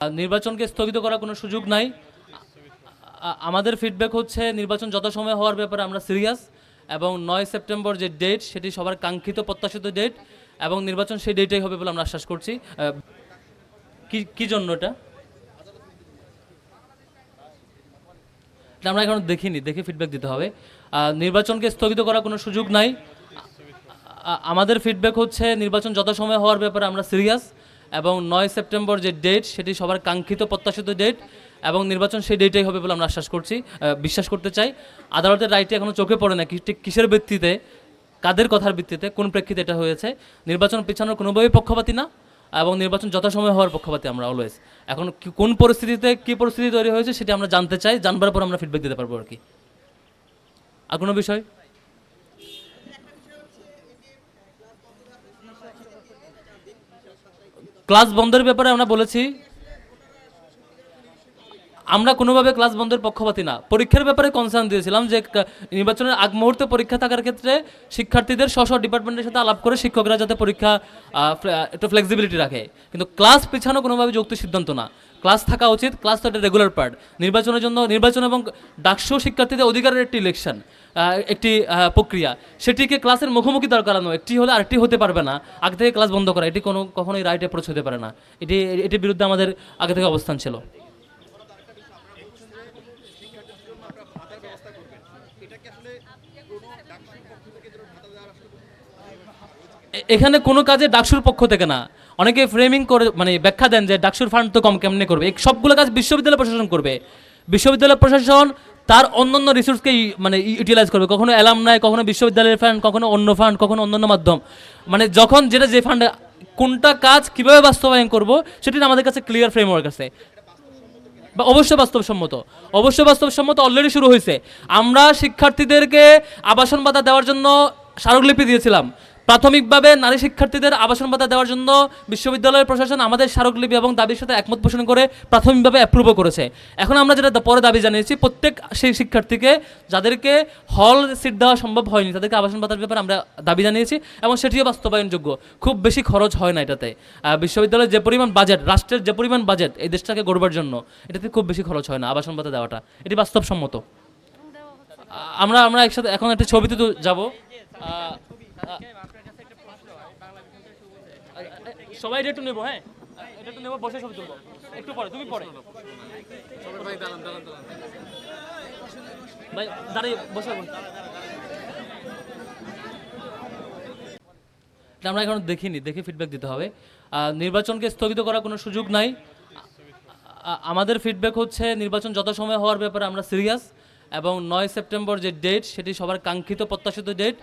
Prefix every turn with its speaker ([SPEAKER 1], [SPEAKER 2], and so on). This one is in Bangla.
[SPEAKER 1] নির্বাচনকে স্থগিত করার কোনো সুযোগ নাই। আমাদের ফিডব্যাক হচ্ছে নির্বাচন যথাসময়ে হওয়ার ব্যাপারে আমরা সিরিয়াস এবং নয় সেপ্টেম্বর যে ডেট সেটি সবার কাঙ্ক্ষিত প্রত্যাশিত ডেট এবং নির্বাচন সেই ডেটেই হবে বলে আমরা আশ্বাস করছি। কি জন্য এটা? এটা আমরা এখন দেখিনি, দেখে ফিডব্যাক দিতে হবে। নির্বাচনকে স্থগিত করার কোনো সুযোগ নাই। আমাদের ফিডব্যাক হচ্ছে নির্বাচন যথাসময়ে হওয়ার ব্যাপারে আমরা সিরিয়াস এবং নয় সেপ্টেম্বর যে ডেট সেটি সবার কাঙ্ক্ষিত প্রত্যাশিত ডেট এবং নির্বাচন সেই ডেটেই হবে বলে আমরা আশ্বাস করছি বিশ্বাস করতে চাই। আদালতের রায়টি এখনও চোখে পড়ে না কিসের ভিত্তিতে, কাদের কথার ভিত্তিতে, কোন প্রেক্ষিতে এটা হয়েছে। নির্বাচন পিছানোর কোনোভাবেই পক্ষপাতি না এবং নির্বাচন যথাসময় হওয়ার পক্ষপাতী আমরা অলওয়েজ এখন কোন পরিস্থিতিতে কি পরিস্থিতি তৈরি হয়েছে সেটা আমরা জানতে চাই, জানবার পর আমরা ফিডব্যাক দিতে পারব আর কি। আর কোনো বিষয়? ক্লাস বন্ধের ব্যাপারে আমরা বলেছি, আমরা কোনোভাবে ক্লাস বন্ধের পক্ষপাতি না। পরীক্ষার ব্যাপারে কনসার্ন দিয়েছিলাম যে নির্বাচনের আগ মুহূর্তে পরীক্ষা থাকার ক্ষেত্রে শিক্ষার্থীদের স্ব ডিপার্টমেন্টের সাথে আলাপ করে শিক্ষকরা যাতে পরীক্ষা একটু ফ্লেক্সিবিলিটি রাখে। কিন্তু ক্লাস পিছানো কোনোভাবে যৌক্তিক সিদ্ধান্ত না। ক্লাস থাকা উচিত, ক্লাস তো একটা রেগুলার পার্ট নির্বাচনের জন্য, নির্বাচন এবং ডাকসু শিক্ষার্থীদের অধিকারের একটি ইলেকশন একটি প্রক্রিয়া। সেটিকে ক্লাসের মুখোমুখি দাঁড় করানো, একটি হলে আরেকটি হতে পারবে না। আগে থেকে ক্লাস বন্ধ করা, এটি কোনো, কখনোই রাইট অ্যাপ্রোচ হতে পারে না। এটি, এটির বিরুদ্ধে আমাদের আগে থেকে অবস্থান ছিল। এখানে কোনো কাজে ডাকসুর পক্ষ থেকে না। অনেকে ফ্রেমিং করে মানে ব্যাখ্যা দেন যে ডাকসুর ফান্ড তো কম কেমনে করবে? এই সবগুলো কাজ বিশ্ববিদ্যালয় প্রশাসন করবে। বিশ্ববিদ্যালয় প্রশাসন তার অন্য অন্যান্য রিসোর্সকে মানে ইউটিলাইজ করবে। কখনো অ্যালাম নাই কখনো বিশ্ববিদ্যালয়ের ফান্ড কখনো অন্য ফান্ড কখনো অন্যান্য মাধ্যম। মানে যখন যেটা যে ফান্ডে কোনটা কাজ কীভাবে বাস্তবায়ন করব সেটি আমাদের কাছে ক্লিয়ার ফ্রেমওয়ার্ক আছে। বা অবশ্যই বাস্তবসম্মত। অবশ্যই বাস্তবসম্মত অলরেডি শুরু হয়েছে। আমরা শিক্ষার্থীদেরকে আবাসন ভাতা দেওয়ার জন্য স্মারকলিপি দিয়েছিলাম। প্রাথমিকভাবে নারী শিক্ষার্থীদের আবাসন ভাতা দেওয়ার জন্য বিশ্ববিদ্যালয়ের প্রশাসন আমাদের স্মারকলিপি এবং দাবির সাথে একমত পোষণ করে প্রাথমিকভাবে অ্যাপ্রুভও করেছে। এখন আমরা যেটা পরে দাবি জানিয়েছি, প্রত্যেক সেই শিক্ষার্থীকে যাদেরকে হল সিট দেওয়া সম্ভব হয়নি, তাদেরকে আবাসন ভাতার ব্যাপারে আমরা দাবি জানিয়েছি এবং সেটিও বাস্তবায়নযোগ্য। খুব বেশি খরচ হয় না এটাতে। বিশ্ববিদ্যালয়ের যে পরিমাণ বাজেট রাষ্ট্রের যে পরিমাণ বাজেট এই দেশটাকে গড়বার জন্য, এটাতে খুব বেশি খরচ হয় না আবাসন ভাতা দেওয়াটা। এটি বাস্তবসম্মত। আমরা আমরা একসাথে, এখন একটা ছবিতে তো যাব। সবাই একটু নেব হ্যাঁ? এটা একটু নেব, বসে ছবি তুলবো। একটু পরে, তুমি পরে। ভাই দাঁড়িয়ে বসে। আমরা এখন দেখিনি, দেখে ফিডব্যাক দিতে হবে। নির্বাচনকে স্থগিত করার কোনো সুযোগ নাই। আমাদের ফিডব্যাক হচ্ছে নির্বাচন যথাসময়ে হওয়ার ব্যাপারে আমরা সিরিয়াস এবং নয় সেপ্টেম্বর যে ডেট সেটি সবার কাঙ্ক্ষিত প্রত্যাশিত ডেট